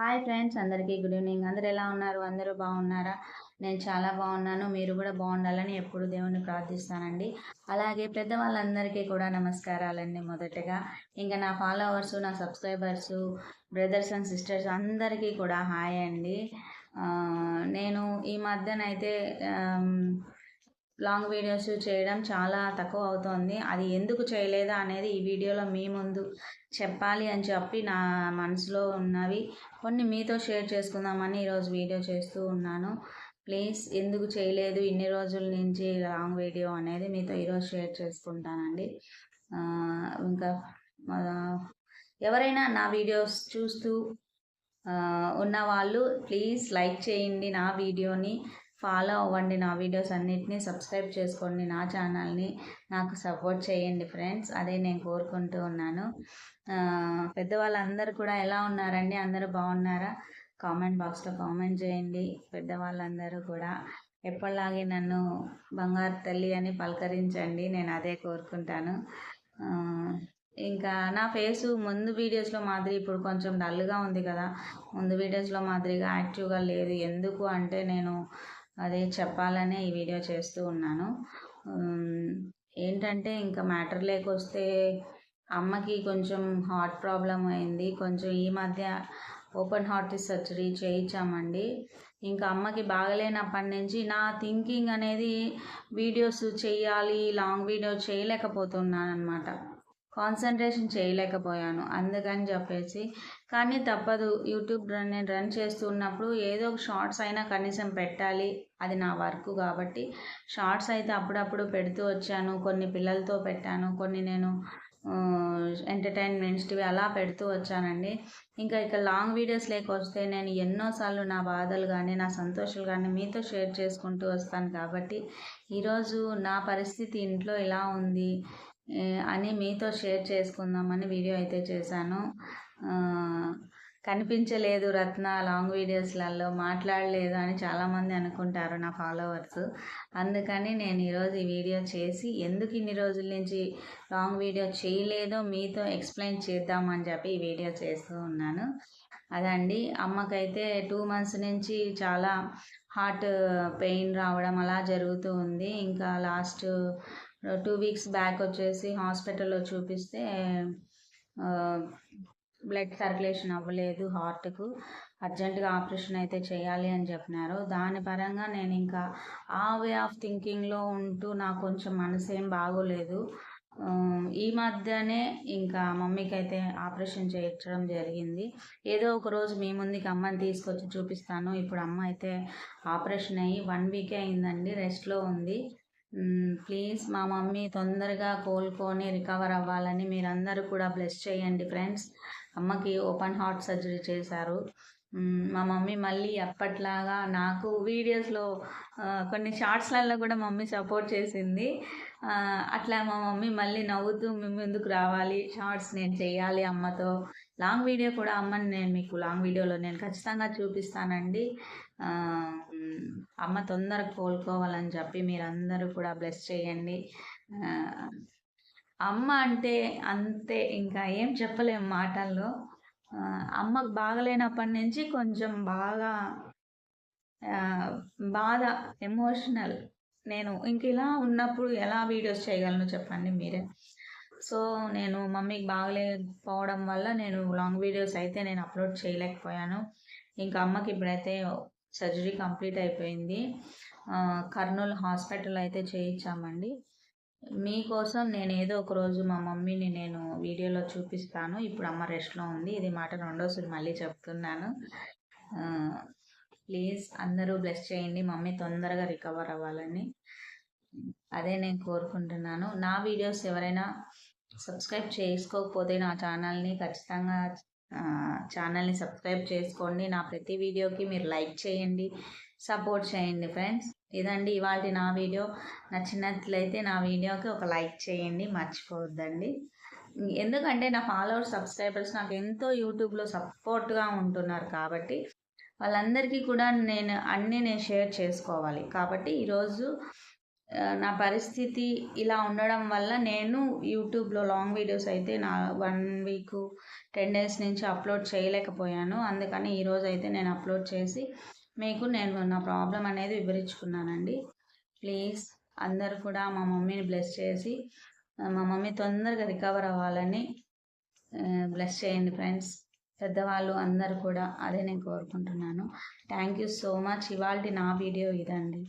Hi friends అందరికీ good evening అందరు ఎలా ఉన్నారు? అందరూ బాగున్నారా? నేను చాలా బాగున్నాను. మీరు కూడా బాగుండాలని ఎప్పుడు దేవుణ్ణి ప్రార్థిస్తానండి. అలాగే పెద్దవాళ్ళందరికీ కూడా నమస్కారాలండి మొదటగా. ఇంకా నా ఫాలోవర్స్ నా సబ్స్క్రైబర్స్ బ్రదర్స్ అండ్ సిస్టర్స్ అందరికీ కూడా హాయ్ అండి. నేను ఈ మధ్యనైతే లాంగ్ వీడియోస్ చేయడం చాలా తక్కువ అవుతోంది. అది ఎందుకు చేయలేదా అనేది ఈ వీడియోలో మీ ముందు చెప్పాలి అని చెప్పి నా మనసులో ఉన్నవి కొన్ని మీతో షేర్ చేసుకుందామని ఈరోజు వీడియో చేస్తూ ఉన్నాను. ప్లీజ్ ఎందుకు చేయలేదు? ఇన్ని రోజుల నుంచి లాంగ్ వీడియో అనేది మీతో ఈరోజు షేర్ చేసుకుంటానండి. ఇంకా ఎవరైనా నా వీడియోస్ చూస్తూ ఉన్నవాళ్ళు ఉన్న వాళ్ళు ప్లీజ్ లైక్ చేయండి నా వీడియోని. ఫాలో అవ్వండి నా వీడియోస్ అన్నిటినీ సబ్స్క్రైబ్ చేసుకోండి నా ఛానల్ని. నాకు సపోర్ట్ చేయండి ఫ్రెండ్స్. అదే నేను కోరుకుంటూ ఉన్నాను. పెద్దవాళ్ళందరూ కూడా ఎలా ఉన్నారండి? అందరూ బాగున్నారా? కామెంట్ బాక్స్లో కామెంట్ చేయండి. పెద్దవాళ్ళందరూ కూడా ఎప్పటిలాగే నన్ను బంగారు తల్లి అని పలకరించండి. నేను అదే కోరుకుంటాను. ఇంకా నా ఫేసు ముందు వీడియోస్లో మాదిరి ఇప్పుడు కొంచెం డల్గా ఉంది కదా. ముందు వీడియోస్లో మాదిరిగా యాక్టివ్గా లేదు. ఎందుకు అంటే నేను అదే చెప్పాలనే ఈ వీడియో చేస్తూ ఉన్నాను. ఏంటంటే ఇంకా మ్యాటర్ లేకొస్తే అమ్మకి కొంచెం హార్ట్ ప్రాబ్లం అయింది. కొంచెం ఈ మధ్య ఓపెన్ హార్ట్ సర్జరీ చేయించామండి. ఇంకా అమ్మకి బాగలేనప్పటి నుంచి నా థింకింగ్ అనేది వీడియోస్ చేయాలి లాంగ్ వీడియో చేయలేకపోతున్నాను అనమాట కాన్సన్ట్రేషన్ చేయలేకపోయాను అందుకని చెప్పేసి. కానీ తప్పదు యూట్యూబ్ రన్ నేను రన్ చేస్తున్నప్పుడు ఏదో ఒక షార్ట్స్ అయినా కనీసం పెట్టాలి. అది నా వర్క్ కాబట్టి షార్ట్స్ అయితే అప్పుడప్పుడు పెడుతూ వచ్చాను. కొన్ని పిల్లలతో పెట్టాను కొన్ని నేను ఎంటర్టైన్మెంట్స్వి అలా పెడుతూ వచ్చానండి. ఇంకా ఇక లాంగ్ వీడియోస్ లేకొస్తే నేను ఎన్నోసార్లు నా బాధలు కానీ నా సంతోషాలు కానీ మీతో షేర్ చేసుకుంటూ వస్తాను కాబట్టి ఈరోజు నా పరిస్థితి ఇంట్లో ఎలా ఉంది. అని మీతో షేర్ చేసుకుందామని వీడియో అయితే చేశాను. కనిపించలేదు రత్న లాంగ్ వీడియోస్లలో మాట్లాడలేదు అని చాలామంది అనుకుంటారు నా ఫాలోవర్స్. అందుకని నేను ఈరోజు ఈ వీడియో చేసి ఎందుకు ఇన్ని రోజుల నుంచి లాంగ్ వీడియో చేయలేదో మీతో ఎక్స్ప్లెయిన్ చేద్దామని చెప్పి ఈ వీడియో చేస్తూ ఉన్నాను. అదండి అమ్మకైతే టూ మంత్స్ నుంచి చాలా హార్ట్ పెయిన్ రావడం అలా జరుగుతూ ఉంది. ఇంకా లాస్ట్ టూ వీక్స్ బ్యాక్ వచ్చేసి హాస్పిటల్లో చూపిస్తే బ్లడ్ సర్క్యులేషన్ అవ్వలేదు హార్ట్కు. అర్జెంటుగా ఆపరేషన్ అయితే చేయాలి అని చెప్పినారు. దాని పరంగా నేను ఇంకా ఆ వే ఆఫ్ థింకింగ్లో ఉంటూ నాకు కొంచెం మనసు ఏం బాగోలేదు ఈ మధ్యనే ఇంకా మమ్మీకి అయితే ఆపరేషన్ చేయించడం జరిగింది. ఏదో ఒక రోజు మీ ముందుకి అమ్మని తీసుకొచ్చి చూపిస్తాను. ఇప్పుడు అమ్మ అయితే ఆపరేషన్ అయ్యి వన్ వీకే అయిందండి రెస్ట్లో ఉంది. ప్లీజ్ మా మమ్మీ తొందరగా కోలుకొని రికవర్ అవ్వాలని మీరందరూ కూడా బ్లెస్ చేయండి ఫ్రెండ్స్. అమ్మకి ఓపెన్ హార్ట్ సర్జరీ చేశారు. మా మమ్మీ మళ్ళీ ఎప్పట్లాగా నాకు వీడియోస్లో కొన్ని షార్ట్స్లలో కూడా మమ్మీ సపోర్ట్ చేసింది. అట్లా మా మమ్మీ మళ్ళీ నవ్వుతూ మీ ముందుకు రావాలి. షార్ట్స్ నేను చేయాలి అమ్మతో. లాంగ్ వీడియో కూడా అమ్మని నేను మీకు లాంగ్ వీడియోలో నేను ఖచ్చితంగా చూపిస్తానండి. అమ్మ తొందరగా కోలుకోవాలని చెప్పి మీరందరూ కూడా బ్లెస్ చేయండి. అమ్మ అంటే అంతే ఇంకా ఏం చెప్పలేము మాటల్లో. అమ్మకు బాగలేనప్పటి నుంచి కొంచెం బాగా బాధ ఎమోషనల్ నేను ఇంక ఇలా ఉన్నప్పుడు ఎలా వీడియోస్ చేయగలను చెప్పండి మీరే. సో నేను మమ్మీకి బాగలేకపోవడం వల్ల నేను లాంగ్ వీడియోస్ అయితే నేను అప్లోడ్ చేయలేకపోయాను. ఇంకా అమ్మకి ఇప్పుడైతే సర్జరీ కంప్లీట్ అయిపోయింది. కర్నూలు హాస్పిటల్ అయితే చేయించామండి. మీకోసం నేను ఏదో ఒక రోజు మా మమ్మీని నేను వీడియోలో చూపిస్తాను. ఇప్పుడు అమ్మ రెస్ట్లో ఉంది. ఇది మాట రెండోసారి మళ్ళీ చెప్తున్నాను. ప్లీజ్ అందరూ బ్లెస్ చేయండి. మమ్మీ తొందరగా రికవర్ అవ్వాలని అదే నేను కోరుకుంటున్నాను. నా వీడియోస్ ఎవరైనా సబ్స్క్రైబ్ చేసుకోకపోతే నా ఛానల్ని ఖచ్చితంగా ఛానల్ని సబ్స్క్రైబ్ చేసుకోండి. నా ప్రతి వీడియోకి మీరు లైక్ చేయండి సపోర్ట్ చేయండి ఫ్రెండ్స్. ఇదండి ఇవాళ నా వీడియో. నచ్చినట్లయితే నా వీడియోకి ఒక లైక్ చేయండి మర్చిపోవద్దండి. ఎందుకంటే నా ఫాలోవర్స్ సబ్స్క్రైబర్స్ నాకు ఎంతో యూట్యూబ్లో సపోర్ట్గా ఉంటున్నారు కాబట్టి వాళ్ళందరికీ కూడా నేను అన్నీ నేను షేర్ చేసుకోవాలి. కాబట్టి ఈరోజు నా పరిస్థితి ఇలా ఉండడం వల్ల నేను యూట్యూబ్లో లాంగ్ వీడియోస్ అయితే నా వన్ వీక్ టెన్ డేస్ నుంచి అప్లోడ్ చేయలేకపోయాను. అందుకని ఈరోజు అయితే నేను అప్లోడ్ చేసి మీకు నేను నా ప్రాబ్లం అనేది వివరించుకున్నానండి. ప్లీజ్ అందరు కూడా మా మమ్మీని బ్లెస్ చేసి మా మమ్మీ తొందరగా రికవర్ అవ్వాలని బ్లెస్ చేయండి ఫ్రెండ్స్. పెద్దవాళ్ళు అందరు కూడా అదే నేను కోరుకుంటున్నాను. Thank you so much. ఇవాళ నా వీడియో ఇదండి.